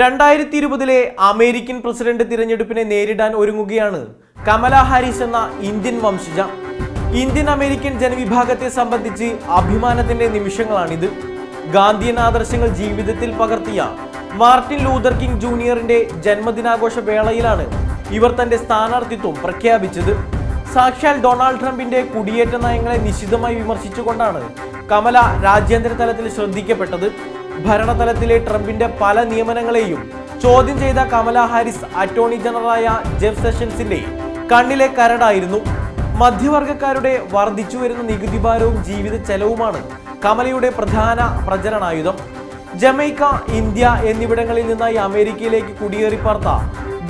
രണ്ടായിരത്തി ഇരുപതിലെ American president തിരഞ്ഞെടുപ്പിനെ നേരിടാൻ ഒരുങ്ങുകയാണ് കമല ഹാരിസ് എന്ന ഇന്ത്യൻ വംശജ. ഇന്ത്യൻ അമേരിക്കൻ ജനവിഭാഗത്തെ സംബന്ധിച്ച് അഭിമാനത്തിന്റെ നിമിഷങ്ങളാണിത്. ഗാന്ധിയൻ ആദർശങ്ങൾ ജീവിതത്തിൽ പകർത്തിയ മാർട്ടിൻ ലൂതർ കിങ് ജൂനിയറിന്റെ ജന്മദിനാഘോഷ വേളയിലാണ് ഇവർ തന്റെ സ്ഥാനാർത്ഥിത്വം പ്രഖ്യാപിച്ചത്. സാക്ഷാൽ ഡൊണാൾഡ് ട്രംപിന്റെ കുടിയേറ്റ നയങ്ങളെ നിശിതമായി വിമർശിച്ചുകൊണ്ടാണ് കമല രാജ്യാന്തര തലത്തിൽ ശ്രദ്ധിക്കപ്പെട്ടത്. ഭരണതലത്തിലെ ട്രംപിന്റെ പല നിയമനങ്ങളെയും ചോദ്യം ചെയ്ത കമല ഹാരിസ് അറ്റോർണി ജനറലായ ജെഫ് സെഷൻസിന്റെ കണ്ണിലെ കരടായിരുന്നു. മധ്യവർഗക്കാരുടെ വർദ്ധിച്ചു വരുന്ന നികുതി ഭാരവും ജീവിത ചെലവുമാണ് കമലയുടെ പ്രധാന പ്രചരണായുധം. ജമൈക്ക ഇന്ത്യ എന്നിവിടങ്ങളിൽ നിന്നായി അമേരിക്കയിലേക്ക് കുടിയേറി പാർത്ത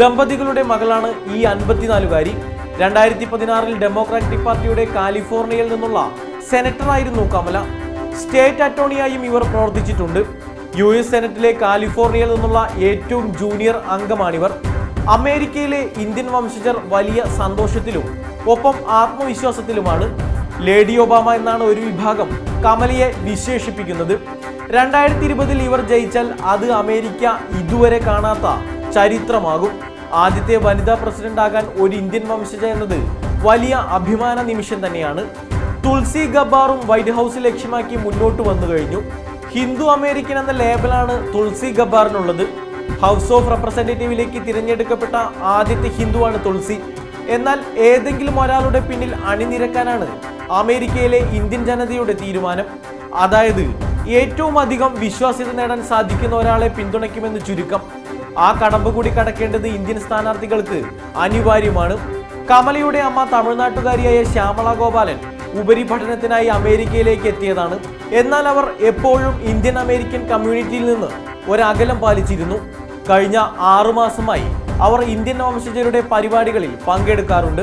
ദമ്പതികളുടെ മകളാണ് ഈ അൻപത്തിനാലുകാരി. രണ്ടായിരത്തി പതിനാറിൽ ഡെമോക്രാറ്റിക് പാർട്ടിയുടെ കാലിഫോർണിയയിൽ നിന്നുള്ള സെനറ്ററായിരുന്നു കമല. സ്റ്റേറ്റ് അറ്റോർണിയായും ഇവർ പ്രവർത്തിച്ചിട്ടുണ്ട്. യു എസ് സെനറ്റിലെ കാലിഫോർണിയയിൽ നിന്നുള്ള ഏറ്റവും ജൂനിയർ അംഗമാണിവർ. അമേരിക്കയിലെ ഇന്ത്യൻ വംശജർ വലിയ സന്തോഷത്തിലും ഒപ്പം ആത്മവിശ്വാസത്തിലുമാണ്. ലേഡി ഒബാമ എന്നാണ് ഒരു വിഭാഗം കമലയെ വിശേഷിപ്പിക്കുന്നത്. രണ്ടായിരത്തി ഇരുപതിൽ ഇവർ ജയിച്ചാൽ അത് അമേരിക്ക ഇതുവരെ കാണാത്ത ചരിത്രമാകും. ആദ്യത്തെ വനിതാ പ്രസിഡന്റ് ആകാൻ ഒരു ഇന്ത്യൻ വംശജ എന്നത് വലിയ അഭിമാന നിമിഷം തന്നെയാണ്. തുൾസി ഗബ്ബാറും വൈറ്റ് ഹൗസ് ലക്ഷ്യമാക്കി മുന്നോട്ട് വന്നു കഴിഞ്ഞു. ഹിന്ദു അമേരിക്കൻ എന്ന ലേബലാണ് തുൾസി ഗബ്ബാറിനുള്ളത്. ഹൗസ് ഓഫ് റെപ്രസെന്റേറ്റീവിലേക്ക് തിരഞ്ഞെടുക്കപ്പെട്ട ആദ്യത്തെ ഹിന്ദുവാണ് തുൾസി എന്നാൽ ഏതെങ്കിലും ഒരാളുടെ പിന്നിൽ അണിനിരക്കാനാണ് അമേരിക്കയിലെ ഇന്ത്യൻ ജനതയുടെ തീരുമാനം. അതായത് ഏറ്റവും അധികം വിശ്വാസ്യത നേടാൻ സാധിക്കുന്ന ഒരാളെ പിന്തുണയ്ക്കുമെന്ന് ചുരുക്കം. ആ കടമ്പ് കൂടി കടക്കേണ്ടത് ഇന്ത്യൻ സ്ഥാനാർത്ഥികൾക്ക് അനിവാര്യമാണ്. കമലയുടെ അമ്മ തമിഴ്നാട്ടുകാരിയായ ശ്യാമള ഗോപാലൻ ഉപരിപഠനത്തിനായി അമേരിക്കയിലേക്ക് എത്തിയതാണ്. എന്നാൽ അവർ എപ്പോഴും ഇന്ത്യൻ അമേരിക്കൻ കമ്മ്യൂണിറ്റിയിൽ നിന്ന് ഒരകലം പാലിച്ചിരുന്നു. കഴിഞ്ഞ ആറുമാസമായി അവർ ഇന്ത്യൻ വംശജരുടെ പരിപാടികളിൽ പങ്കെടുക്കാറുണ്ട്.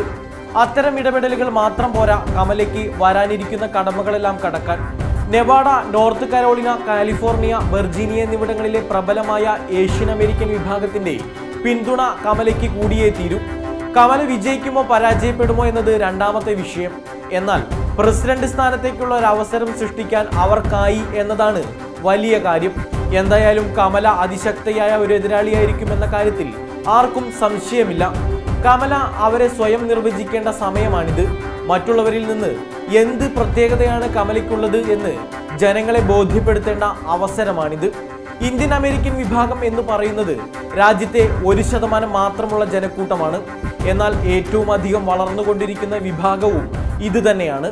അത്തരം ഇടപെടലുകൾ മാത്രം പോരാ കമലയ്ക്ക് വരാനിരിക്കുന്ന കടമകളെല്ലാം കടക്കാൻ. Nevada North Carolina California Virginia എന്നിവിടങ്ങളിലെ പ്രബലമായ ഏഷ്യൻ അമേരിക്കൻ വിഭാഗത്തിന്റെ പിന്തുണ കമലയ്ക്ക് കൂടിയേ തീരൂ. കമല വിജയിക്കുമോ പരാജയപ്പെടുമോ എന്നത് രണ്ടാമത്തെ വിഷയം. എന്നാൽ പ്രസിഡന്റ് സ്ഥാനത്തേക്കുള്ള ഒരു അവസരം സൃഷ്ടിക്കാൻ അവർക്കായി എന്നതാണ് വലിയ കാര്യം. എന്തായാലും കമല അതിശക്തയായ ഒരു എതിരാളിയായിരിക്കും എന്ന കാര്യത്തിൽ ആർക്കും സംശയമില്ല. കമല അവരെ സ്വയം നിർവചിക്കേണ്ട സമയമാണിത്. മറ്റുള്ളവരിൽ നിന്ന് എന്ത് പ്രത്യേകതയാണ് കമലയ്ക്കുള്ളത് എന്ന് ജനങ്ങളെ ബോധ്യപ്പെടുത്തേണ്ട അവസരമാണിത്. ഇന്ത്യൻ അമേരിക്കൻ വിഭാഗം എന്ന് പറയുന്നത് രാജ്യത്തെ ഒരു ശതമാനം മാത്രമുള്ള ജനക്കൂട്ടമാണ്. എന്നാൽ ഏറ്റവും അധികം വളർന്നുകൊണ്ടിരിക്കുന്ന വിഭാഗവും ഇത് തന്നെയാണ്